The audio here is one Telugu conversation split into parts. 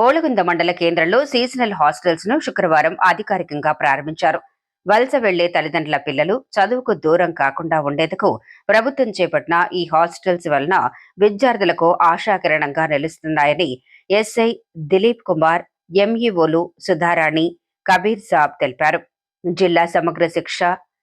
హోళగుంద మండల కేంద్రంలో సీజనల్ హాస్టల్స్ను శుక్రవారం అధికారికంగా ప్రారంభించారు. వలస వెళ్ళే తల్లిదండ్రుల పిల్లలు చదువుకు దూరం కాకుండా ఉండేందుకు ప్రభుత్వం చేపట్టిన ఈ హాస్టల్స్ వలన విద్యార్థులకు ఆశాకిరణంగా నిలుస్తున్నాయని ఎస్ఐ దిలీప్ కుమార్ ఎంఈఓలు సుధారాణి కబీర్ సాబ్ తెలిపారు. జిల్లా సమగ్ర శిక్ష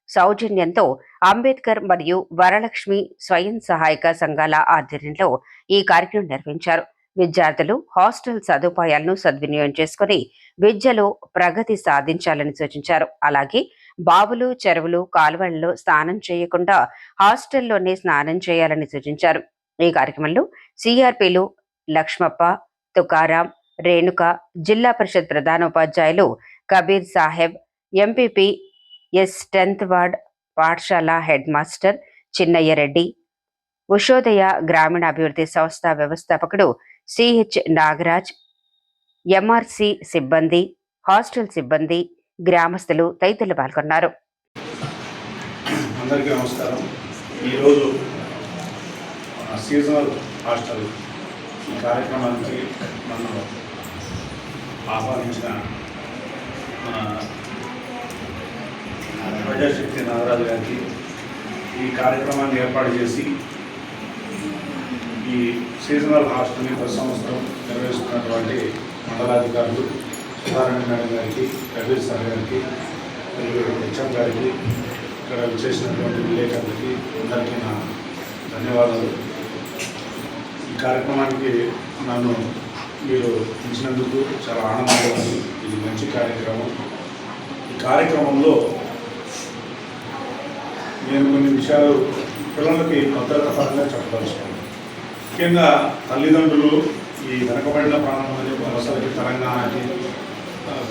సౌజన్యంతో అంబేద్కర్ మరియు వరలక్ష్మి స్వయం సహాయక సంఘాల ఆధ్వర్యంలో ఈ కార్యక్రమం నిర్వహించారు. విద్యార్థులు హాస్టల్ సదుపాయాలను సద్వినియోగం చేసుకుని విద్యలో ప్రగతి సాధించాలని సూచించారు. అలాగే బావులు చెరువులు కాలువలలో స్నానం చేయకుండా హాస్టల్లోనే స్నానం చేయాలని సూచించారు. ఈ కార్యక్రమంలో సిఆర్పిలు లక్ష్మప్ప తుకారాం రేణుక జిల్లా పరిషత్ ప్రధానోపాధ్యాయులు Kabir Saheb MPP S tenth ward పాఠశాల హెడ్ మాస్టర్ చిన్నయ్య రెడ్డి ఉషోదయ గ్రామీణాభివృద్ధి సంస్థ వ్యవస్థాపకుడు సిహెచ్ నాగరాజ్ ఎంఆర్సి సిబ్బంది హాస్టల్ సిబ్బంది గ్రామస్తులు తదితరులు పాల్గొన్నారు. అందరికీ నమస్కారం. ఈరోజు సీజనల్ హాస్టల్ ఈ కార్యక్రమానికి నన్ను ఆహ్వానించిన మన ప్రజాశక్తి నాగరాజు గారికి ఈ కార్యక్రమాన్ని ఏర్పాటు చేసి ఈ సీజనల్ హాస్టల్ని ప్రతి సంవత్సరం నిర్వహిస్తున్నటువంటి మండలాధికారులు సుధారాణి మేడం గారికి రవీర్ సార్ గారికి హెచ్ఎం గారికి ఇక్కడ చేసినటువంటి విలేకరులకి అందరికీ నా ధన్యవాదాలు. ఈ కార్యక్రమానికి నన్ను మీరు పిలిచినందుకు చాలా ఆనందంగా ఉంది. ఇది మంచి కార్యక్రమం. ఈ కార్యక్రమంలో నేను కొన్ని విషయాలు పిల్లలకి భద్రత పరంగా చెప్పదలుచుకున్నాను. ముఖ్యంగా తల్లిదండ్రులు ఈ వెనకబడిన ప్రాంతంలో వలసలకి తెలంగాణకి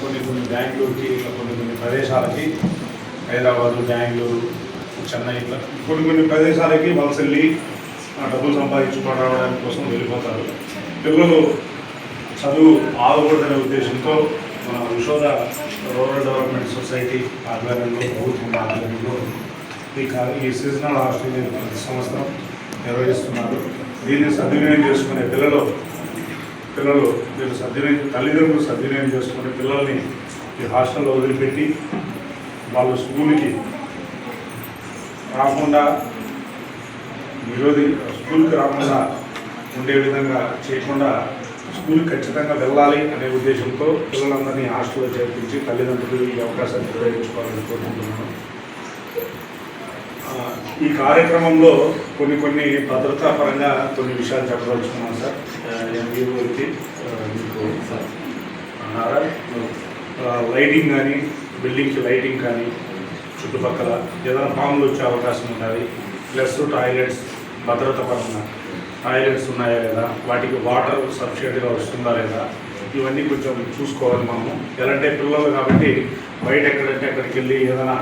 కొన్ని కొన్ని బ్యాంగ్లూరుకి ఇట్లా కొన్ని కొన్ని ప్రదేశాలకి హైదరాబాదు బెంగళూరు చెన్నై ఇట్లా కొన్ని కొన్ని ప్రదేశాలకి వలస వెళ్ళి ఆ, డబ్బులు సంపాదించుకొని రావడానికి కోసం వెళ్ళిపోతారు. పిల్లలు చదువు ఆగకూడదనే ఉద్దేశంతో మన యశోద రూరల్ డెవలప్మెంట్ సొసైటీ ఆధ్వర్యంలో ప్రభుత్వం ఆధ్వర్యంలో ఈ కా- ఈ సీజనల్ హాస్టల్ని ప్రతి సంవత్సరం నిర్వహిస్తున్నారు. దీన్ని సద్వినియోగం చేసుకునే పిల్లలు పిల్లలు వీళ్ళు సద్వినియోగం తల్లిదండ్రులు సద్వినియోగం చేసుకునే పిల్లల్ని ఈ హాస్టల్లో వదిలిపెట్టి వాళ్ళు స్కూల్కి రాకుండా నిరోధి స్కూల్కి రాకుండా ఉండే విధంగా చేయకుండా స్కూల్ ఖచ్చితంగా వెళ్ళాలి అనే ఉద్దేశంతో పిల్లలందరినీ హాస్టల్లో చేర్పించి తల్లిదండ్రులు ఈ అవకాశాన్ని ఉపయోగించుకోవాలని కోరుకుంటున్నాను. ఈ కార్యక్రమంలో కొన్ని కొన్ని భద్రతా పరంగా కొన్ని విషయాలు చెప్పదలుచుకున్నాం సార్. ఎంఈఓకి మీకు అన్నారా? లైటింగ్ కానీ బిల్డింగ్కి లైటింగ్ కానీ చుట్టుపక్కల ఏదైనా పాములు వచ్చే అవకాశం ఉంటుంది ప్లస్ టాయిలెట్స్ భద్రత పరంగా టాయిలెట్స్ ఉన్నాయా లేదా? వాటికి వాటర్ సఫిషియెంట్గా వస్తుందా లేదా? ఇవన్నీ కొంచెం చూసుకోవాలి మనము. ఎలాంటి పిల్లలు కాబట్టి బయట ఎక్కడంటే అక్కడికి వెళ్ళి ఏదైనా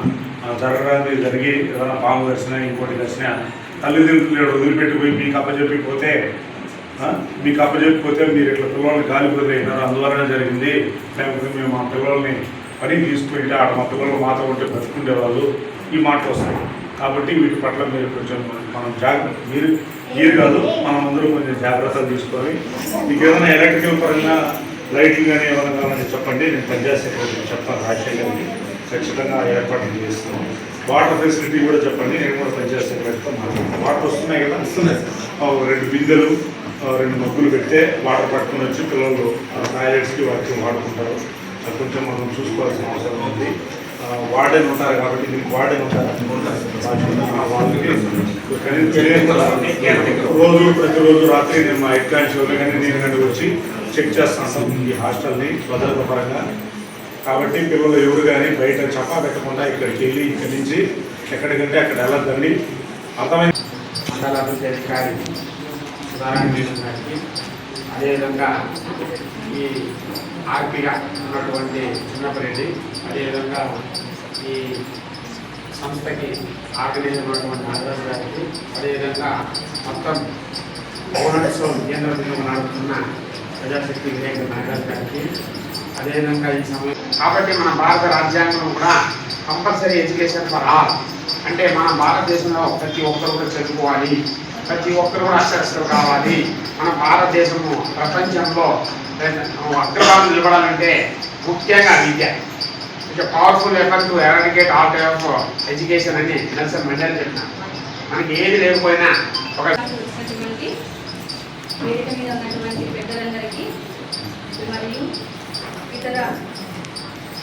జరగడానికి జరిగి ఏదైనా పాము దర్శనం ఇంకోటి దర్శనం తల్లిదండ్రులు వదిలిపెట్టిపోయి మీకు అప్పచెప్పిపోతే మీకు అప్పచెప్పిపోతే మీరు ఇట్లా పిల్లల్ని గాలి వదిలేసినారు అందువలన జరిగింది లేకపోతే మేము మా పిల్లల్ని పని తీసుకుంటే ఆడ మా పిల్లలు మాతో ఉంటే బతుకుండేవాళ్ళు ఈ మాటలు వస్తాయి కాబట్టి వీటి పట్ల మీరు కొంచెం మనం జాగ్రత్త మీరు మీరు కాదు మనం అందరూ కొంచెం జాగ్రత్తలు తీసుకొని మీకు ఏదైనా ఎలక్ట్రికల్ పరంగా లైట్లు కానీ ఏమైనా కావాలని చెప్పండి. నేను పనిచేసే చెప్తాను రాజశేఖర్ గారికి. ఖచ్చితంగా ఏర్పాట్లు చేస్తున్నాం. వాటర్ ఫెసిలిటీ కూడా చెప్పండి నేను కూడా సెక్రటరీతో మాట్లాడతాను. వాటర్ వస్తున్నాయి కదా? వస్తున్నాయి. ఆ, రెండు బిందెలు రెండు మగ్గులు పెడితే వాటర్ పట్టుకొని వచ్చి పిల్లలు టాయిలెట్స్కి వాటికి వాడుకుంటారు. అది కొంచెం మనం చూసుకోవాల్సిన అవసరం ఉంది. వార్డెన్ ఉంటారు కాబట్టి దీనికి వార్డెన్ ఉంటారు. రోజు ప్రతిరోజు రాత్రి నేను మా హెడ్ కానిస్టేబుల్ కానీ నేను వచ్చి చెక్ చేస్తాను. ఈ హాస్టల్ని భద్రత పరంగా కాబట్టి పిల్లలు ఎవరు కానీ బయట చప్పా పెట్టకుండా ఇక్కడికి వెళ్ళి ఇక్కడి నుంచి ఎక్కడికంటే అక్కడ వెళ్ళద్దండి. అర్థమైన మండల అభివృద్ధి అధికారి సుధారాయణ గారికి అదేవిధంగా ఈ ఆర్పిగా ఉన్నటువంటి చిన్నపరెడ్డి అదేవిధంగా ఈ సంస్థకి ఆర్గనైజ్ ఉన్నటువంటి నాగరాజు గారికి అదేవిధంగా మొత్తం ఓనర్స్వం కేంద్ర బిందువు నడుపుతున్న ప్రజాశక్తి వివేక నాగరాజు గారికి అదేవిధంగా ఈ సమయం కాబట్టి మన భారత రాజ్యాంగం కూడా కంపల్సరీ ఎడ్యుకేషన్ ఫర్ ఆల్ అంటే మన భారతదేశంలో ప్రతి ఒక్కరు కూడా చదువుకోవాలి. ప్రతి ఒక్కరు కూడా అక్షరస్తులు కావాలి. మన భారతదేశము ప్రపంచంలో అగ్రభాగం నిలబడాలంటే ముఖ్యంగా విద్య. ఇక powerful effort to eradicate all type of education అని నెల్సన్ మండల్ చెప్పిన మనకి ఏది లేకపోయినా ఒక వేదిక మీద ఉన్నటువంటి పెద్దలందరికీ మరియు ఇతర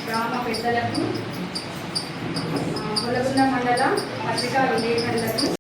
గ్రామ పెద్దలకు ఆ, ములగుంద మండల పత్రికా విలేకరులకు